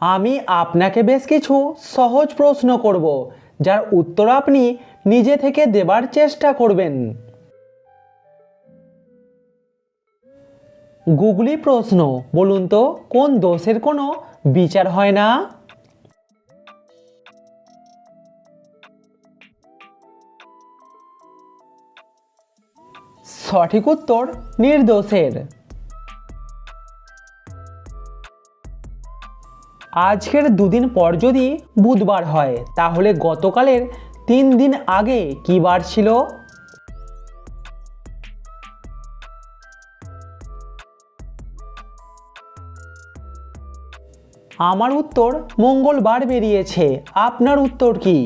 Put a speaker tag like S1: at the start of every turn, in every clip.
S1: আমি আপনাকে বেশ কিছু সহজ প্রশ্ন করব, যার উত্তর আপনি নিজে থেকে দেবার চেষ্টা করবেন। গুগলি প্রশ্ন, বলুন তো, কোন দোষের কোনো বিচার হয় না? সঠিক উত্তর নির্দোষের। আজকের দুদিন পর যদি বুধবার হয়, তাহলে গতকালের তিন দিন আগে কি বার ছিল? আমার উত্তর মঙ্গলবার বেরিয়েছে। আপনার উত্তর কি?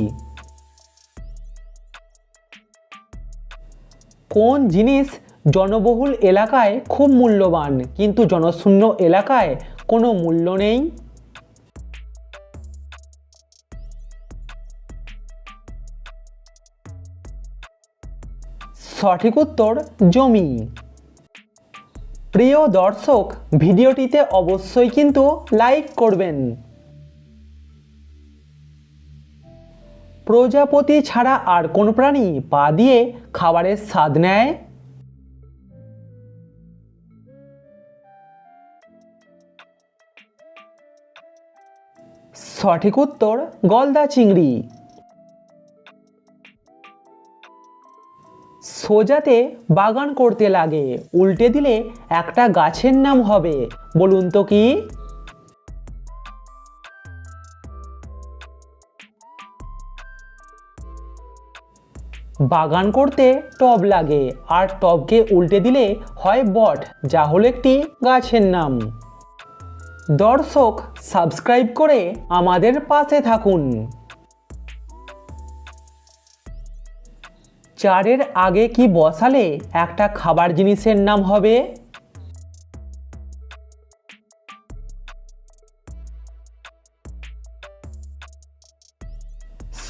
S1: কোন জিনিস জনবহুল এলাকায় খুব মূল্যবান, কিন্তু জনশূন্য এলাকায় কোনো মূল্য নেই? সঠিক উত্তর, জমি। প্রিয় দর্শক, ভিডিওটিতে অবশ্যই কিন্তু লাইক করবেন। প্রজাপতি ছাড়া আর কোন প্রাণী পা দিয়ে খাবারের স্বাদ নেয়? সঠিক উত্তর, গলদা চিংড়ি। সোজাতে বাগান করতে লাগে। উল্টে দিলে একটা গাছের নাম হবে। বলুন তো কি? বাগান করতে টব লাগে, আর টবকে উল্টে দিলে হয় বট, যা হলো একটি গাছের নাম। দর্শক, সাবস্ক্রাইব করে আমাদের পাশে থাকুন। চারের আগে কি বসালে একটা খাবার জিনিসের নাম হবে?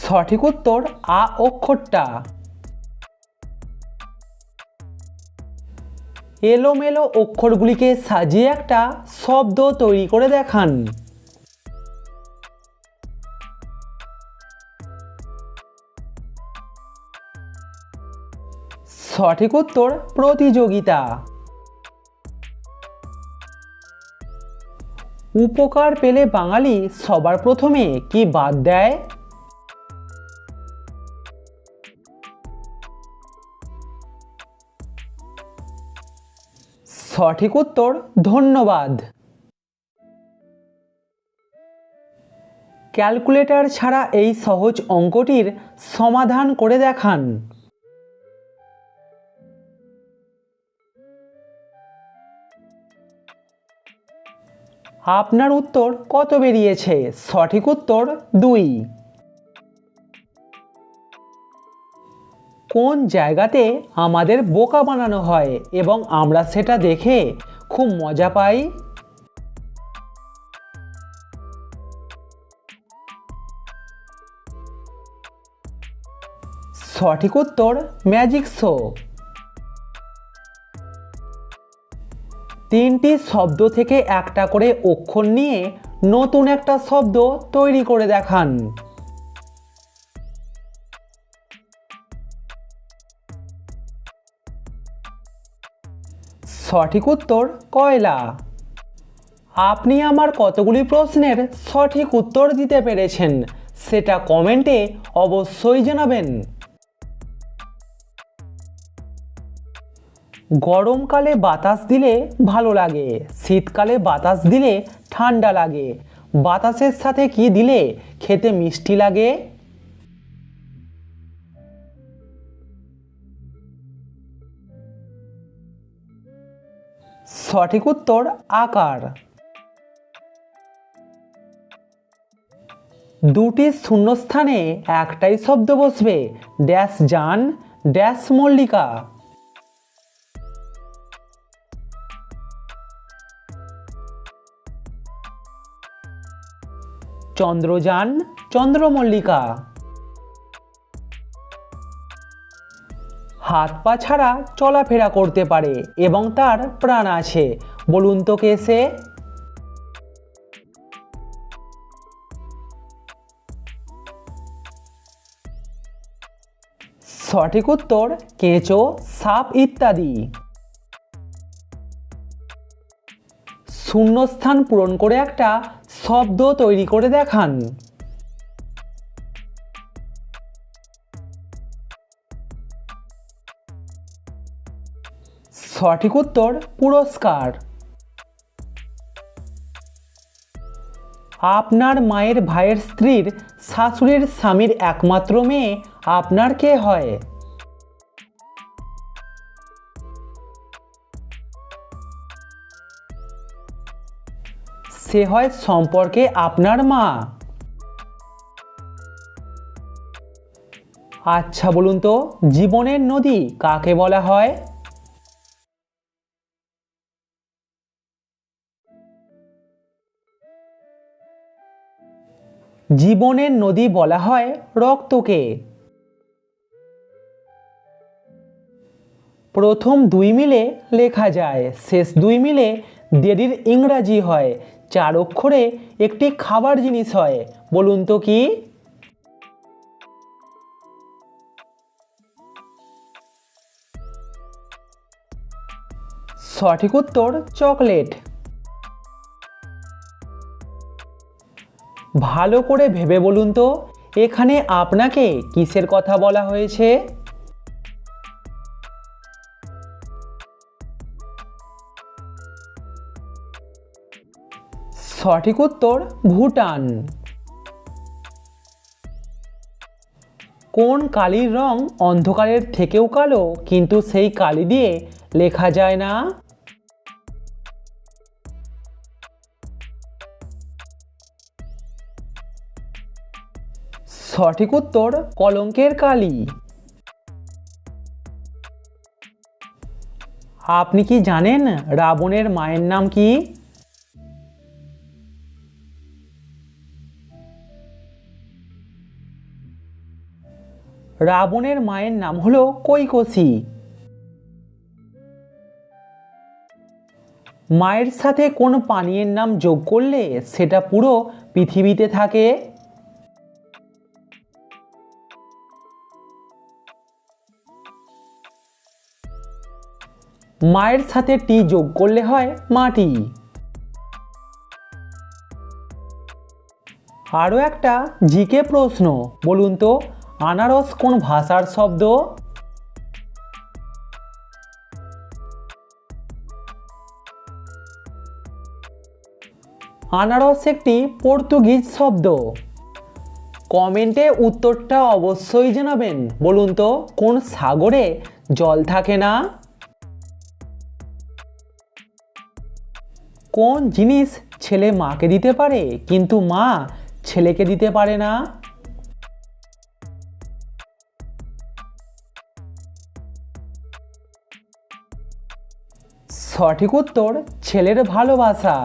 S1: সঠিক উত্তর আ অক্ষরটা। এলোমেলো অক্ষরগুলিকে সাজিয়ে একটা শব্দ তৈরি করে দেখান। সঠিক উত্তর প্রতিযোগিতা। উপকার পেলে বাঙালি সবার প্রথমে কি বাদ দেয়? সঠিক উত্তর ধন্যবাদ। ক্যালকুলেটর ছাড়া এই সহজ অঙ্কটির সমাধান করে দেখান। আপনার উত্তর কত বেরিয়েছে? সঠিক উত্তর দুই। কোন জায়গাতে আমাদের বোকা বানানো হয় এবং আমরা সেটা দেখে খুব মজা পাই? সঠিক উত্তর ম্যাজিক শো। তিনটি শব্দ থেকে একটা করে অক্ষর নিয়ে নতুন একটা শব্দ তৈরি করে দেখান। সঠিক উত্তর কয়লা। আপনি আমার কতগুলি প্রশ্নের সঠিক উত্তর দিতে পেরেছেন, সেটা কমেন্টে অবশ্যই জানাবেন। গরমকালে বাতাস দিলে ভালো লাগে, শীতকালে বাতাস দিলে ঠান্ডা লাগে। বাতাসের সাথে কি দিলে খেতে মিষ্টি লাগে? সঠিক উত্তর, আকার। দুটি শূন্যস্থানে একটাই শব্দ বসবে, ড্যাশ যান ড্যাশ মল্লিকা। চন্দ্রযান চন্দ্রমল্লিকা। হাত পা ছাড়া চলাফেরা করতে পারে এবং তার প্রাণ আছে। বলুন তো কে সে? সঠিক উত্তর, কেঁচো, সাপ ইত্যাদি। শূন্যস্থান পূরণ করে একটা শব্দ তৈরি করে দেখান। সঠিক উত্তর, পুরস্কার। আপনার মায়ের ভাইয়ের স্ত্রীর শাশুড়ির স্বামীর একমাত্র মেয়ে আপনার কে হয়? সে হয় সম্পর্কে আপনার মা। আচ্ছা বলুন তো, জীবনের নদী কাকে বলা হয়? জীবনের নদী বলা হয় রক্তকে। প্রথম দুই মিলে লেখা যায়, শেষ দুই মিলে দেরির ইংরাজি হয়। চার অক্ষরে একটি খাবার জিনিস হয়। বলুন তো কি? সঠিক উত্তর, চকলেট। ভালো করে ভেবে বলুন তো, এখানে আপনাকে কিসের কথা বলা হয়েছে? সঠিক উত্তর, ভুটান। কোন কালির রং অন্ধকারের থেকেও কালো, কিন্তু সেই কালি দিয়ে লেখা যায় না? সঠিক উত্তর, কলঙ্কের কালি। আপনি কি জানেন রাবণের মায়ের নাম কি? রাবণের মায়ের নাম হলো কৈকসী। মায়ের সাথে কোন পানীয়ের নাম যোগ করলে সেটা পুরো পৃথিবীতে থাকে? মায়ের সাথে টি যোগ করলে হয় মাটি। আরও একটা জিকে প্রশ্ন, বলুন তো। আনারস কোন ভাষার শব্দ? আনারস একটি পর্তুগিজ শব্দ। কমেন্টে উত্তরটা অবশ্যই জানাবেন। বলুন তো, কোন সাগরে জল থাকে না? কোন জিনিস ছেলে মাকে দিতে পারে, কিন্তু মা ছেলেকে দিতে পারে না? সঠিক উত্তর ছেলের ভালোবাসা।